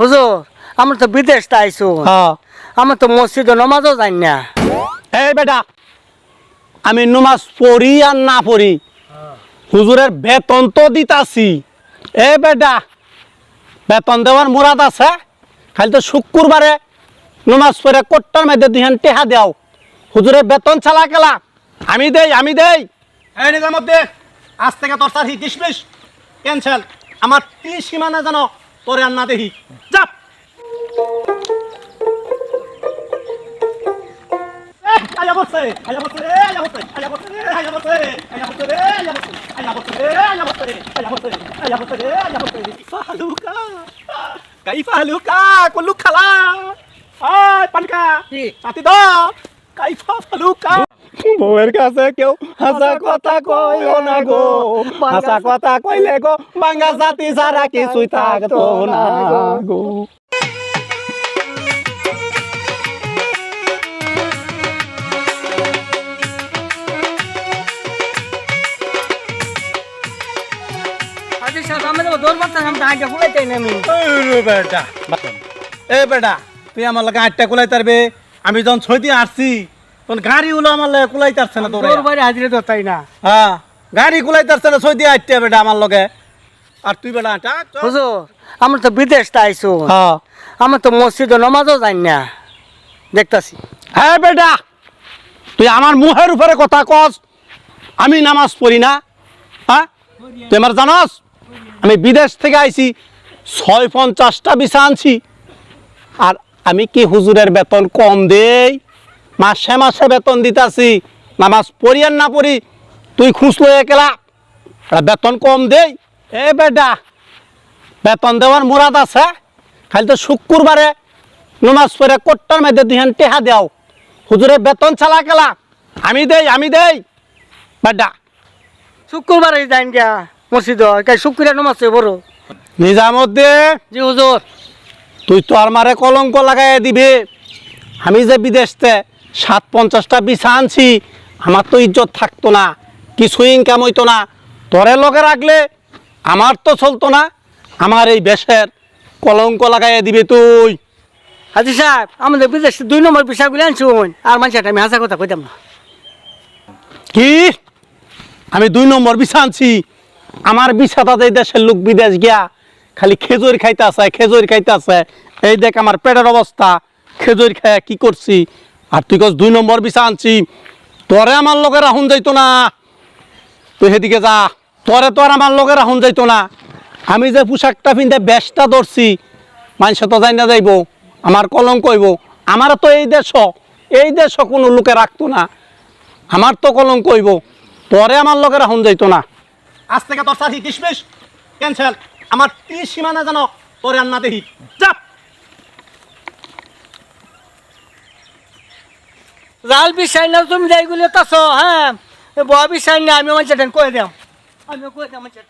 হুজুর আমরা তো বিদেশ আইসু হ্যাঁ আমার তো মসজিদ নমাজও জানি না এই বেটা আমি নমাজ পড়ি আর না পড়ি হুজুরের বেতন তো দিতাছি এ বেটা বেতন দেওয়ার মুরাদ আছে খালি তো শুক্রবারে নমাজ পড়ে কোট্টার মধ্যে দুহান টেহা দেও হুজুরের বেতন চালা গেলা আমি দেই আমি দেই এই নিজামত আজ থেকে তোর সাথে কিসমিস ক্যান্সেল। আমার তিরিশ সীমানা জানো তোরে আর না দেখি। যা। আয়া বসে আয়া বসে আয়া বসে আয়া বসে আয়া বসে আয়া বসে আয়া বসে আয়া বসে আয়া বসে আয়া বসে আয়া বসে আয়া বসে ফালুকা কাইফা হালুকা কুল্লু খালা। আয় পানকা। ফালুকা। বউয়ের কাছে কেউ হাসা কথা কইও না গো। হাসা কথা কইলে গো বাঙ্গা জাতি সারা কিছুই থাকতো না গো। আমি এ বেটা তুই আমার লাগে আটটা কুলাই তারবে যখন ছয় দিয়ে আসছি গাড়ি গুলো আমার লাগে কুলাই তারছে না তোর? দৌড় বাইরে হাজিরে ধরতাই না? হ্যাঁ গাড়ি কুলাই তারছে না ছয় দিয়ে আটটা বেটা আমার লগে। আর তুই বেটা আটা হুজুর আমরা তো বিদেশ আইসু। হ্যাঁ। আমার তো মসজিদ নমাজও জানি না। দেখতাছি। হ্যাঁ বেটা তুই আমার মুখের উপরে কথা কস। আমি নামাজ পড়ি না। হ্যাঁ? তুই আমার জানস? আমি বিদেশ থেকে আইছি ছয় পঞ্চাশটা বিছা আনছি। আর আমি কি হুজুরের বেতন কম দেই? মাসে মাসে বেতন দিতাছি। নামাজ পড়ি আর না পড়ি তুই লই একলা আর বেতন কম দেই। এ বেটা বেতন দেওয়ার মুরাদ আছে। খালি তো শুক্রবারে নমাজ পড়ে কোট্টার মধ্যে দুহান টেহা দেও। হুজুরের বেতন চালা গেলা। আমি দেই আমি দেই। বেটা শুক্রবারে যাইন গিয়া মসজিদ শুক্রিয়া নমাজ বড়। নিজামদ্দে জি হুজুর। তুই তো আমারে কলঙ্ক লাগাই দিবি। আমি যে বিদেশতে সাত পঞ্চাশটা বিছা আনছি আমার তো ইজ্জত থাকতো না কিছু ইনকাম হইতো না। তরে লগে রাখলে আমার তো চলতো না আমার এই বেশের কলঙ্ক লাগাই দিবে তুই। হাজি সাহেব আমাদের বিদেশ দুই নম্বর বিষয়গুলো আনছুন আর মানুষের আমি হাসা কথা কইতাম না। কি? আমি দুই নম্বর বিছা আনছি আমার বিছাটা এই দেশের লোক বিদেশ গিয়া খালি খেজুর খাইতে আছে খেজুর খাইতে আছে। এই দেখ আমার পেটের অবস্থা খেজুর খায় কি করছি? আর তুই কস দুই নম্বর বিছা আনছি। তোরে আমার লোকের রাহুন যাইতো না। তুই সেদিকে যা। তোরে তোর আমার লোকের রাহুন যাইতো না। আমি যে পোশাকটা পিন্ধে বেশটা ধরছি মানুষ তো যাই না যাইব আমার কলঙ্ক হইব। আমার তো এই দেশ এই দেশ কোনো লোকে রাখতো না। আমার তো কলঙ্ক হইব। তোরে আমার লোকের রাহুন যাইতো না। আজ থেকে তোর সাথে কিসমিস ক্যান্সেল আমার তিরিশ সীমানা জানো তোরে আর না দেখি চাপ লাল বিষয় না তুমি যাইগুলো তাছ হ্যাঁ? বয়া বিষয় না, আমি মানুষের কয়ে দাম। আমি কয়ে দিলাম মানুষের